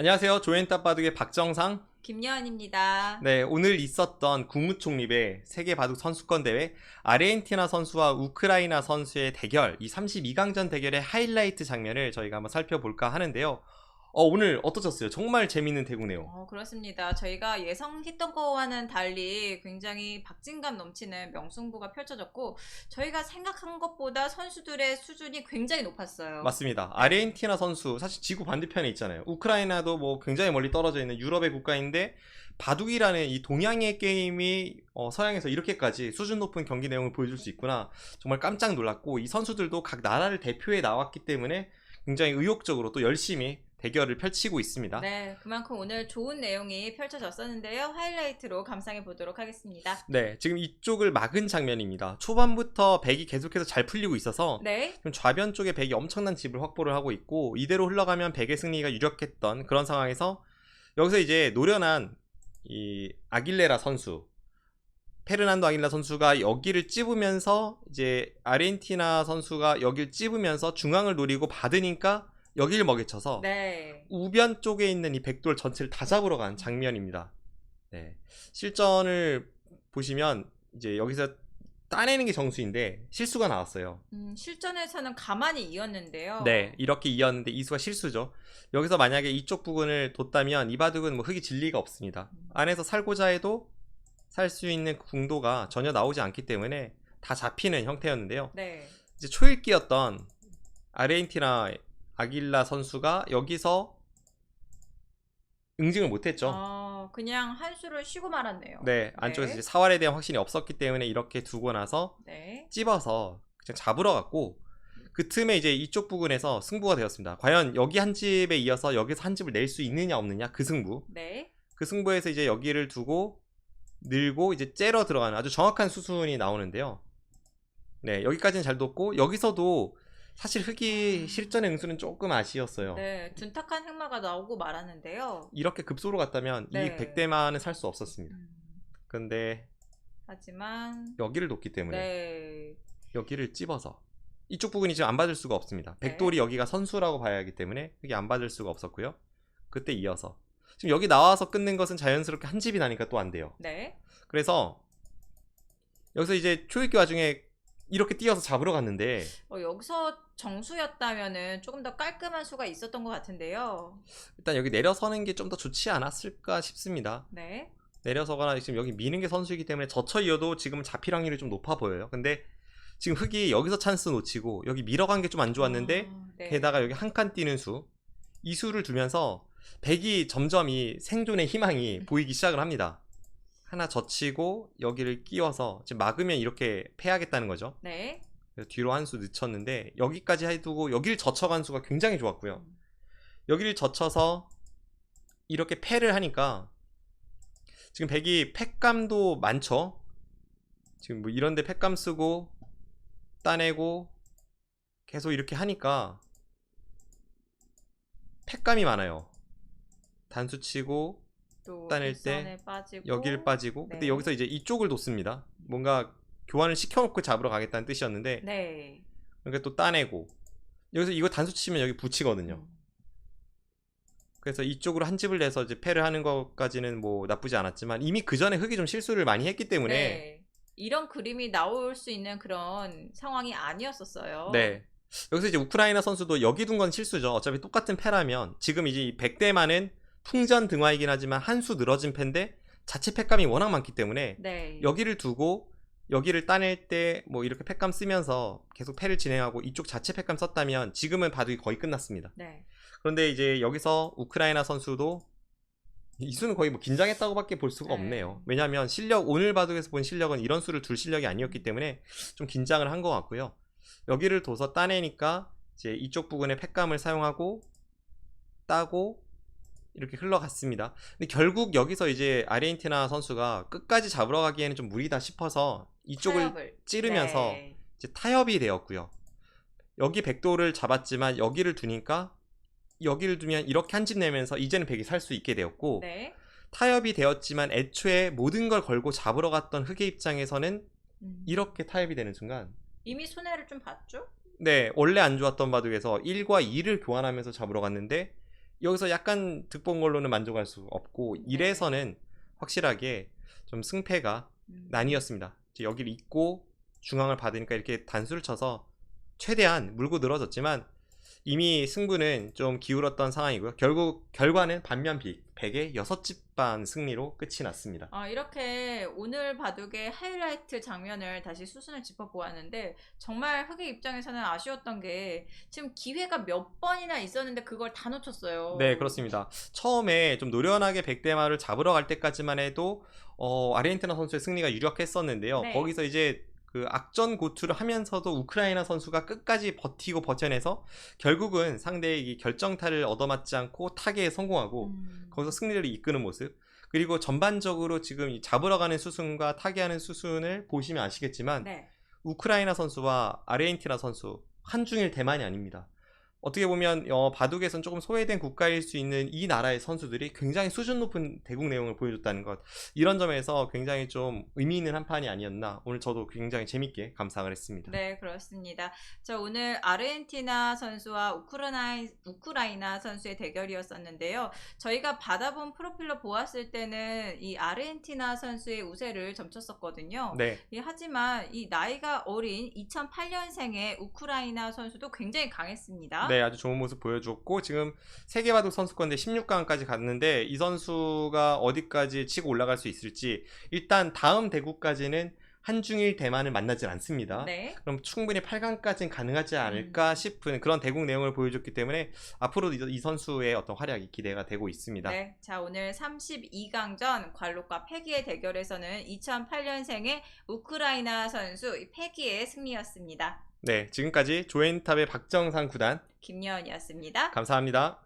안녕하세요. 조앤따 바둑의 박정상. 김여은입니다. 네, 오늘 있었던 국무총리배 세계 바둑 선수권 대회 아르헨티나 선수와 우크라이나 선수의 대결, 이 32강전 대결의 하이라이트 장면을 저희가 한번 살펴볼까 하는데요. 어, 오늘 어떠셨어요? 정말 재밌는 대구네요. 어, 그렇습니다. 저희가 예상했던 거와는 달리 굉장히 박진감 넘치는 명승부가 펼쳐졌고 저희가 생각한 것보다 선수들의 수준이 굉장히 높았어요. 맞습니다. 아르헨티나 선수 사실 지구 반대편에 있잖아요. 우크라이나도 뭐 굉장히 멀리 떨어져 있는 유럽의 국가인데 바둑이라는 이 동양의 게임이 어, 서양에서 이렇게까지 수준 높은 경기 내용을 보여줄 수 있구나 정말 깜짝 놀랐고 이 선수들도 각 나라를 대표해 나왔기 때문에 굉장히 의욕적으로 또 열심히 대결을 펼치고 있습니다. 네, 그만큼 오늘 좋은 내용이 펼쳐졌었는데요. 하이라이트로 감상해 보도록 하겠습니다. 네, 지금 이쪽을 막은 장면입니다. 초반부터 백이 계속해서 잘 풀리고 있어서 네, 지금 좌변 쪽에 백이 엄청난 집을 확보를 하고 있고 이대로 흘러가면 백의 승리가 유력했던 그런 상황에서 여기서 이제 노련한 이 아길레라 선수 페르난도 아길레라 선수가 여기를 찝으면서 이제 아르헨티나 선수가 여기를 찝으면서 중앙을 노리고 받으니까 여기를 먹이쳐서 네, 우변 쪽에 있는 이 백돌 전체를 다 잡으러 간 장면입니다. 네. 실전을 보시면 이제 여기서 따내는 게 정수인데 실수가 나왔어요. 음, 실전에서는 가만히 이었는데요. 네, 이렇게 이었는데 이수가 실수죠. 여기서 만약에 이쪽 부분을 뒀다면 이 바둑은 뭐 흙이 질 리가 없습니다. 안에서 살고자 해도 살 수 있는 궁도가 전혀 나오지 않기 때문에 다 잡히는 형태였는데요. 네, 이제 초읽기였던 아르헨티나 아길라 선수가 여기서 응징을 못했죠. 어, 그냥 한 수를 쉬고 말았네요. 네, 안쪽에서 네. 이제 사활에 대한 확신이 없었기 때문에 이렇게 두고 나서 네, 찝어서 그냥 잡으러 갔고 그 틈에 이제 이쪽 부분에서 승부가 되었습니다. 과연 여기 한 집에 이어서 여기서 한 집을 낼 수 있느냐 없느냐 그 승부. 네, 그 승부에서 이제 여기를 두고 늘고 이제 째러 들어가는 아주 정확한 수순이 나오는데요. 네, 여기까지는 잘 뒀고 여기서도 사실 흙이 실전의 응수는 조금 아쉬웠어요. 네, 둔탁한 행마가 나오고 말았는데요. 이렇게 급소로 갔다면 네. 이 100대만은 살 수 없었습니다. 음, 근데 하지만 여기를 놓기 때문에 네, 여기를 찝어서 이쪽 부분이 지금 안 받을 수가 없습니다. 네. 백돌이 여기가 선수라고 봐야 하기 때문에 그게 안 받을 수가 없었고요. 그때 이어서 지금 여기 나와서 끊는 것은 자연스럽게 한 집이 나니까 또 안 돼요. 네, 그래서 여기서 이제 초읽기 와중에 이렇게 뛰어서 잡으러 갔는데 어, 여기서 정수였다면은 조금 더 깔끔한 수가 있었던 것 같은데요. 일단 여기 내려서는 게 좀 더 좋지 않았을까 싶습니다. 네, 내려서거나 지금 여기 미는 게 선수이기 때문에 젖혀 이어도 지금 잡힐 확률이 좀 높아 보여요. 근데 지금 흙이 여기서 찬스 놓치고 여기 밀어간 게 좀 안 좋았는데 아, 네. 게다가 여기 한 칸 뛰는 수, 이 수를 두면서 백이 점점 이 생존의 희망이 보이기 시작을 합니다. 하나 젖히고 여기를 끼워서 지금 막으면 이렇게 패하겠다는 거죠. 네, 그래서 뒤로 한 수 늦췄는데 여기까지 해두고 여기를 젖혀간 수가 굉장히 좋았고요. 여기를 젖혀서 이렇게 패를 하니까 지금 백이 팩감도 많죠. 지금 뭐 이런데 팩감 쓰고 따내고 계속 이렇게 하니까 팩감이 많아요. 단수 치고 또 따낼 때 빠지고 여기를 빠지고 근데 네. 여기서 이제 이쪽을 뒀습니다. 뭔가 교환을 시켜놓고 잡으러 가겠다는 뜻이었는데 네, 그러니까 또 따내고 여기서 이거 단수 치면 여기 붙이거든요. 음, 그래서 이쪽으로 한 집을 내서 이제 패를 하는 것까지는 뭐 나쁘지 않았지만 이미 그 전에 흙이 좀 실수를 많이 했기 때문에 네. 이런 그림이 나올 수 있는 그런 상황이 아니었었어요. 네. 여기서 이제 우크라이나 선수도 여기 둔 건 실수죠. 어차피 똑같은 패라면 지금 이제 이 100대만은 풍전 등화이긴 하지만 한 수 늘어진 패인데 자체 패감이 워낙 많기 때문에 네, 여기를 두고 여기를 따낼 때 뭐 이렇게 패감 쓰면서 계속 패를 진행하고 이쪽 자체 패감 썼다면 지금은 바둑이 거의 끝났습니다. 네, 그런데 이제 여기서 우크라이나 선수도 이 수는 거의 뭐 긴장했다고밖에 볼 수가 네. 없네요. 왜냐하면 실력 오늘 바둑에서 본 실력은 이런 수를 둘 실력이 아니었기 때문에 좀 긴장을 한 것 같고요. 여기를 둬서 따내니까 이제 이쪽 부분에 팩감을 사용하고 따고 이렇게 흘러갔습니다. 근데 결국 여기서 이제 아르헨티나 선수가 끝까지 잡으러 가기에는 좀 무리다 싶어서 이쪽을 타협을. 찌르면서 네. 이제 타협이 되었고요. 여기 백도를 잡았지만 여기를 두니까 여기를 두면 이렇게 한 집 내면서 이제는 백이 살 수 있게 되었고 네, 타협이 되었지만 애초에 모든 걸 걸고 잡으러 갔던 흑의 입장에서는 음. 이렇게 타협이 되는 순간 이미 손해를 좀 봤죠? 네 원래 안 좋았던 바둑에서 1과 2를 교환하면서 잡으러 갔는데 여기서 약간 득본 걸로는 만족할 수 없고 네. 1에서는 확실하게 좀 승패가 음. 난이었습니다. 이제 여기를 잇고 중앙을 받으니까 이렇게 단수를 쳐서 최대한 물고 늘어졌지만 이미 승부는 좀 기울었던 상황이고요. 결국 결과는 반면 비 100의 6집 반 승리로 끝이 났습니다. 아, 이렇게 오늘 바둑의 하이라이트 장면을 다시 수순을 짚어보았는데 정말 흑의 입장에서는 아쉬웠던 게 지금 기회가 몇 번이나 있었는데 그걸 다 놓쳤어요. 네, 그렇습니다. 처음에 좀 노련하게 백대마를 잡으러 갈 때까지만 해도 어, 아르헨티나 선수의 승리가 유력했었는데요. 네. 거기서 이제 그 악전 고투를 하면서도 우크라이나 선수가 끝까지 버티고 버텨내서 결국은 상대의 이 결정타를 얻어맞지 않고 타계에 성공하고 음. 거기서 승리를 이끄는 모습. 그리고 전반적으로 지금 이 잡으러 가는 수순과 타계하는 수순을 보시면 아시겠지만 네. 우크라이나 선수와 아르헨티나 선수 한중일 대만이 아닙니다. 어떻게 보면 어, 바둑에선 조금 소외된 국가일 수 있는 이 나라의 선수들이 굉장히 수준 높은 대국 내용을 보여줬다는 것 이런 점에서 굉장히 좀 의미 있는 한 판이 아니었나 오늘 저도 굉장히 재밌게 감상을 했습니다. 네, 그렇습니다. 저 오늘 아르헨티나 선수와 우크라이나, 우크라이나 선수의 대결이었었는데요. 저희가 받아본 프로필로 보았을 때는 이 아르헨티나 선수의 우세를 점쳤었거든요. 네, 예, 하지만 이 나이가 어린 2008년생의 우크라이나 선수도 굉장히 강했습니다. 네, 아주 좋은 모습 보여줬고 지금 세계 바둑 선수권대 16강까지 갔는데 이 선수가 어디까지 치고 올라갈 수 있을지 일단 다음 대국까지는 한중일 대만을 만나질 않습니다. 네. 그럼 충분히 8강까지는 가능하지 음. 않을까 싶은 그런 대국 내용을 보여줬기 때문에 앞으로도 이- 이 선수의 어떤 활약이 기대가 되고 있습니다. 네. 자, 오늘 32강전 관록과 패기의 대결에서는 2008년생의 우크라이나 선수 이 패기의 승리였습니다. 네, 지금까지 조엔탑의 박정상 구단 김여은이었습니다. 감사합니다.